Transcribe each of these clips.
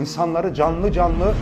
İnsanları canlı canlı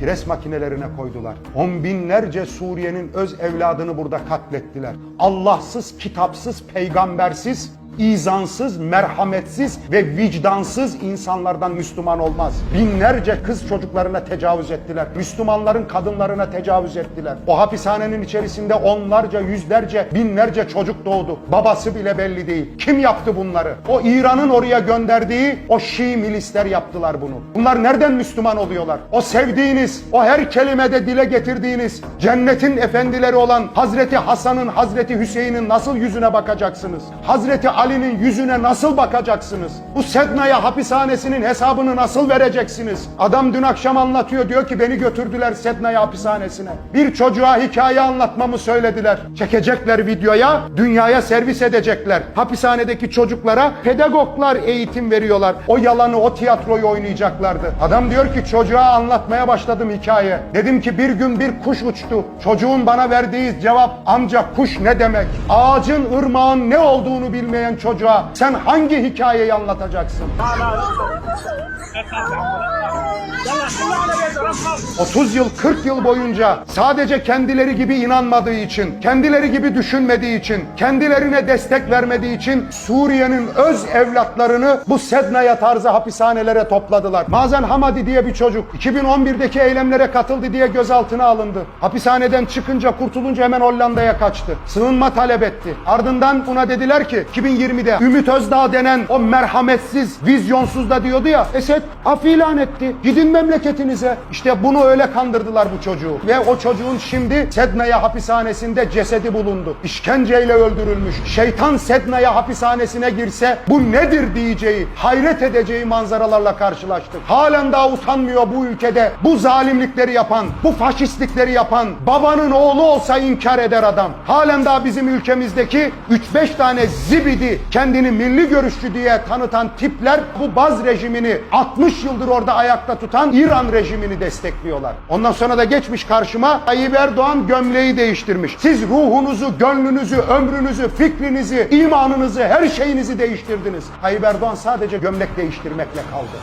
pres makinelerine koydular. On binlerce Suriye'nin öz evladını burada katlettiler. Allahsız, kitapsız, peygambersiz, izansız, merhametsiz ve vicdansız insanlardan Müslüman olmaz. Binlerce kız çocuklarına tecavüz ettiler. Müslümanların kadınlarına tecavüz ettiler. O hapishanenin içerisinde onlarca, yüzlerce, binlerce çocuk doğdu. Babası bile belli değil. Kim yaptı bunları? O İran'ın oraya gönderdiği o Şii milisler yaptılar bunu. Bunlar nereden Müslüman oluyorlar? O sevdiğiniz, o her kelimede dile getirdiğiniz cennetin efendileri olan Hazreti Hasan'ın, Hazreti Hüseyin'in nasıl yüzüne bakacaksınız? Hazreti Ali'nin yüzüne nasıl bakacaksınız? Bu Sednaya hapishanesinin hesabını nasıl vereceksiniz? Adam dün akşam anlatıyor diyor ki beni götürdüler Sednaya hapishanesine. Bir çocuğa hikaye anlatmamı söylediler. Çekecekler videoya, dünyaya servis edecekler. Hapishanedeki çocuklara pedagoglar eğitim veriyorlar. O yalanı, o tiyatroyu oynayacaklardı. Adam diyor ki çocuğa anlatmaya başladım hikaye. Dedim ki bir gün bir kuş uçtu. Çocuğun bana verdiği cevap amca kuş ne demek? Ağacın, ırmağın ne olduğunu bilmeyen çocuğa sen hangi hikayeyi anlatacaksın? 30 yıl 40 yıl boyunca sadece kendileri gibi inanmadığı için, kendileri gibi düşünmediği için, kendilerine destek vermediği için Suriye'nin öz evlatlarını bu Sednaya tarzı hapishanelere topladılar. Mazen Hamadi diye bir çocuk 2011'deki eylemlere katıldı diye gözaltına alındı. Hapishaneden çıkınca kurtulunca hemen Hollanda'ya kaçtı. Sığınma talep etti. Ardından buna dediler ki 2020'de Ümit Özdağ denen o merhametsiz, vizyonsuz da diyordu ya Esed af ilan etti. Gidin memleketinize. İşte bunu öyle kandırdılar bu çocuğu. Ve o çocuğun şimdi Sednaya hapishanesinde cesedi bulundu. İşkenceyle öldürülmüş. Şeytan Sednaya hapishanesine girse bu nedir diyeceği, hayret edeceği manzaralarla karşılaştık. Halen daha utanmıyor bu ülkede bu zalimlikleri yapan, bu faşistlikleri yapan, babanın oğlu olsa inkar eder adam. Halen daha bizim ülkemizdeki 3-5 tane zibidi kendini milli görüşçü diye tanıtan tipler bu baz rejimini 60 yıldır orada ayakta tutan İran rejimini destekliyorlar. Ondan sonra da geçmiş karşıma Tayyip Erdoğan gömleği değiştirmiş. Siz ruhunuzu, gönlünüzü, ömrünüzü, fikrinizi, imanınızı, her şeyinizi değiştirdiniz. Tayyip Erdoğan sadece gömlek değiştirmekle kaldı.